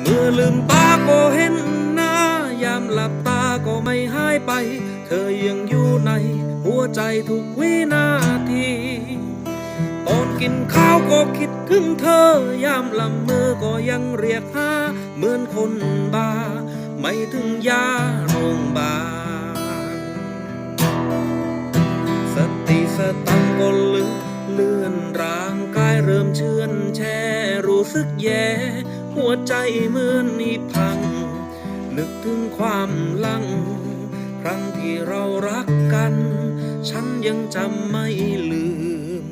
เมื่อลืมตาก็เห็นหน้ายามหลับตาก็ไม่หายไป เธอยังอยู่ในหัวใจทุกวินาทีตอนกินข้าวก็คิดถึงเธอยามลำเมอก็ยังเรียกหาเหมือนคนบ้า ไม่ถึงยาโรงบาลสติสตังก็ลือนเลื่อนร่างกายเริ่มเชื่อนแช่รู้สึกแย่ หัวใจเหมือนนิพัง นึกถึงความหลัง ครั้งที่เรารักกัน ฉันยังจำไม่ลืม